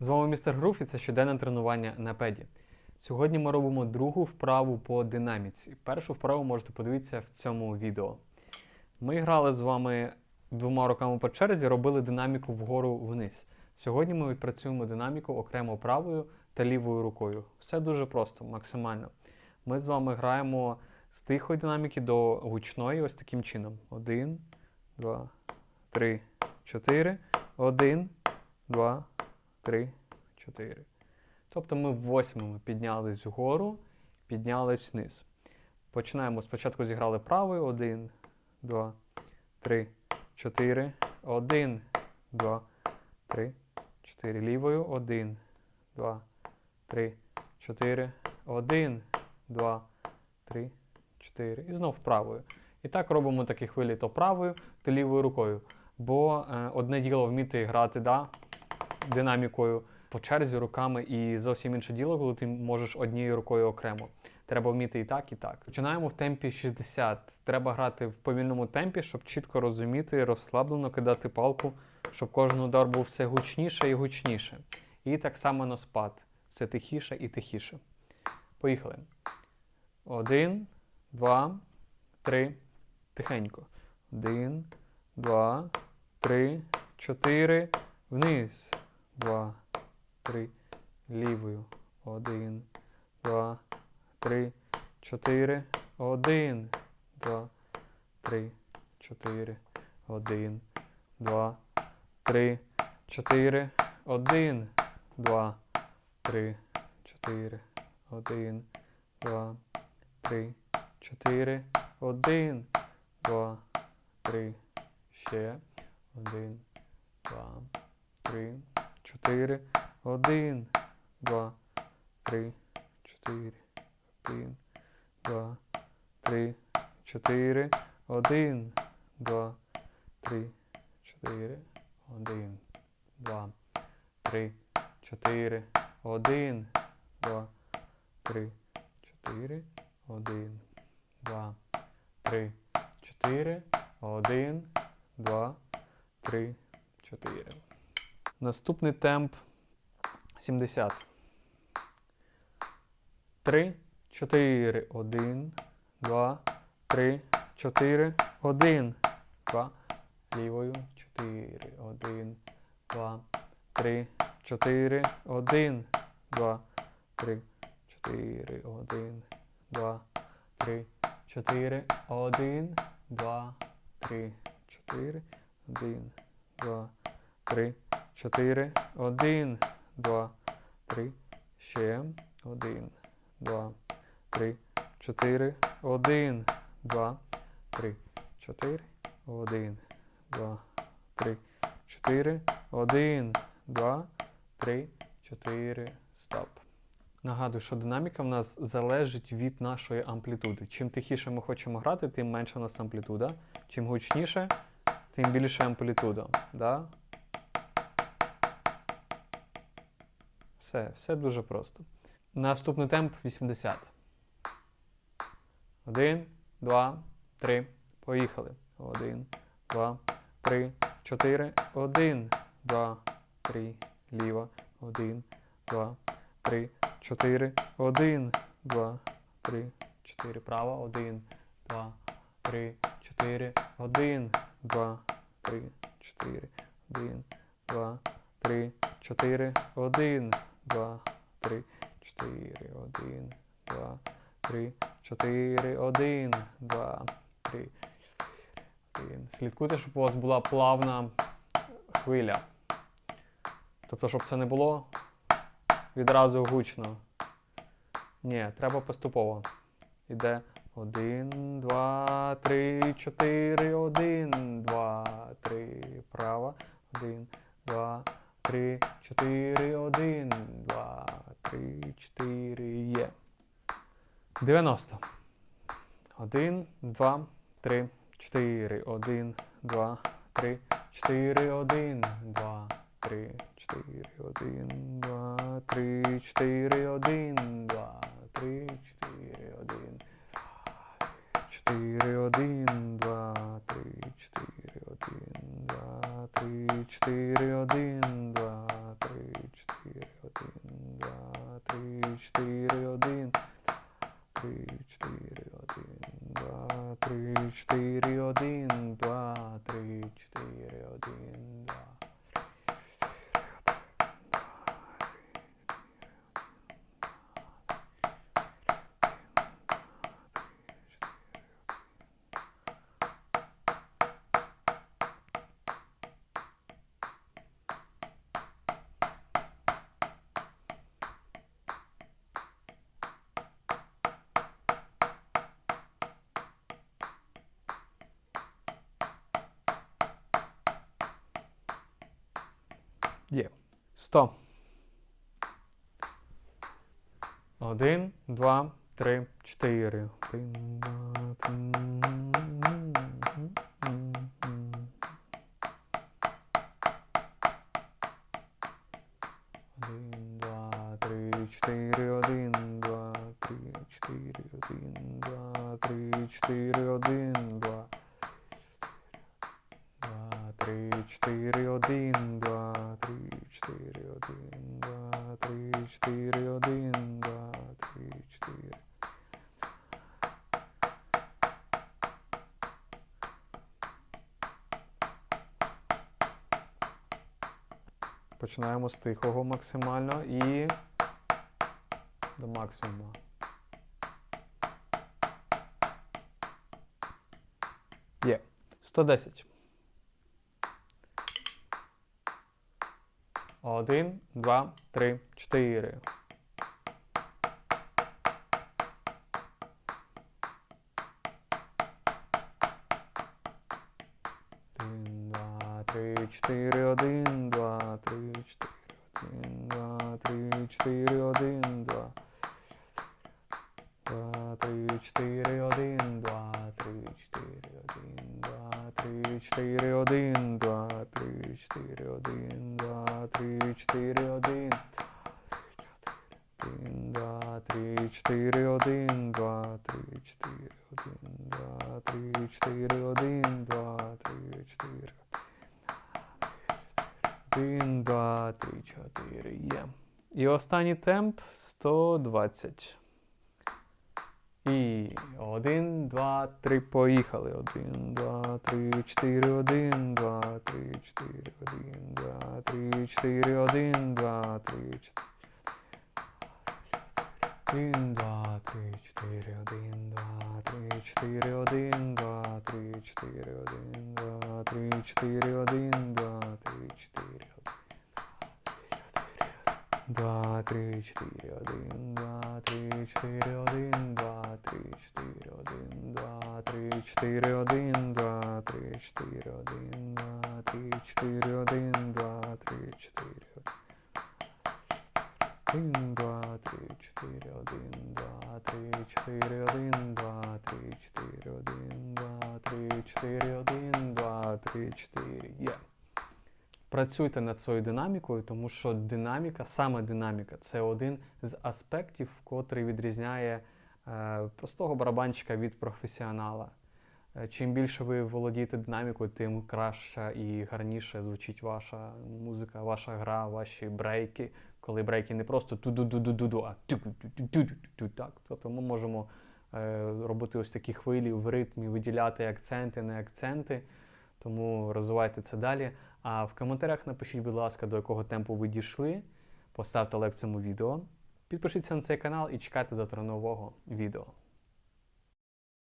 З вами містер Груф і це щоденне тренування на педі. Сьогодні ми робимо другу вправу по динаміці. Першу вправу можете подивитися в цьому відео. Ми грали з вами двома руками по черзі, робили динаміку вгору вниз. Сьогодні ми відпрацюємо динаміку окремо правою та лівою рукою. Все дуже просто, максимально. Ми з вами граємо з тихої динаміки до гучної ось таким чином. Один, два, три, чотири. Один, два, три, чотири. Тобто ми восьмими піднялись вгору, піднялись вниз. Починаємо. Спочатку зіграли правою. Один, два, три, чотири. Один, два, три, чотири. Лівою. Один, два, три, чотири. Один, два, три, чотири. І знов правою. І так робимо такі хвилі то правою, то лівою рукою. Бо е, одне діло вміти грати да, динамікою по черзі руками, і зовсім інше діло, коли ти можеш однією рукою окремо. Треба вміти і так, і так. Починаємо в темпі 60. Треба грати в повільному темпі, щоб чітко розуміти, розслаблено кидати палку, щоб кожен удар був все гучніше і гучніше. І так само на спад. Все тихіше і тихіше. Поїхали. Один, два, три. Тихенько. Один, два, три, чотири. Вниз. Два, три. Лівою. Один, два, три, чотири. Один, два, три, чотири. Один, два, три, чотири. Один, два, три, чотири. Один, два, три, чотири. Один, два, три. Ще. Один, два, три, 4, один, два, три, чотири, один, два, три, чотири, один, два, три, чотири, один, два, три, чотири, один, два, три, чотири, один, два, три, чотири, один, два, три, чотири. Наступний темп 70. 3, 4, 1, 2, 3, 4, 1, 2, лівою, 4, 1, 2, 3, 4, 1, 2, 3, 4, 1, 2, 3, 4, 1, 2, 3, 4, 1, 2, 3, 4, 1, 2, 3, ще 1, 2, 3, 4, 1, 2, 3, 4, 1, 2, 3, 4, 1, 2, 3, 4, стоп. Нагадую, що динаміка в нас залежить від нашої амплітуди. Чим тихіше ми хочемо грати, тим менша у нас амплітуда. Чим гучніше, тим більше амплітуда. Да? Все, все дуже просто. Наступний темп 80. Один, два, три. Поїхали. Один, два, три, чотири. Один, два, три. Ліва. Один, два, три, чотири. Один, два, три, чотири. Права. Один, два, три, чотири. Один, два, три, чотири. Один, два, три, чотири. Один, 2, 3, 4, 1, 2, 3, 4, 1, 2, 3, 1. Слідкуйте, щоб у вас була плавна хвиля. Тобто, щоб це не було відразу гучно. Ні, треба поступово. Іде 1, 2, 3, 4, 1, 2, 3, права, 1, 2, 3 три, чотири, один, два, три, чотири, є. 90. Один, два, три, чотири, один, два, три, чотири, один, два, три, чотири, один, два, три, чотири, один, два, три, чотири, один. 4, 1, 2, 3, 4, 1, Є. Сто. Один, два, три, чотири. Один, два, три. Один, два, три, чотири, один, два, три, чотири, один, два, три, чотири, один, два. Три, чотири, один, два, три, чотири, один, два, три, чотири. Починаємо з тихого максимально і до максимуму. Є. 110. Один, два, три, чотири. Один, два, три, чотири, один, два, три, чотири, один, два, три, чотири, один, два. Два, три, чотири, один, два, три, чотири, один, два, три, чотири, один, два, три, чотири, один, два, три, чотири, один. Один, два, три, чотири, один, два, три, чотири, один, два, три, чотири, один, два, три, чотири. Один, два, три, чотири. Є. І останній темп 120. І один, два, три, поїхали. Один, два, три, чотири, один, два, три, чотири, один, два, три, чотири, один, два, три, чотири. Один, два, три, чотири, один, два, три, чотири, один, два, три, чотири, один, два, три, чотири, один, два, три, чотири, Два, три, чотири, один, два, три, чотири, один, два, три, чотири, один, два, три, чотири, один, два, три, чотири, один, два, три, чотири, один, два, три, чотири. Один, два, три, чотири, один, два, три, чотири, один, два, три, чотири, один, два, три, чотири, один, два, три, чотири. Є. Працюйте над своєю динамікою, тому що динаміка, саме динаміка, це один з аспектів, котрий відрізняє е, простого барабанщика від професіонала. Е, Чим більше ви володієте динамікою, тим краще і гарніше звучить ваша музика, ваша гра, ваші брейки. Коли брейки не просто ту-ду-ду-ду-ду, а ту-ду-ду-ду-ду, так. Тобто ми можемо е, робити ось такі хвилі в ритмі, виділяти акценти, не акценти. Тому розвивайте це далі. А в коментарях напишіть, будь ласка, до якого темпу ви дійшли. Поставте лайк цьому відео. Підпишіться на цей канал і чекайте завтра нового відео.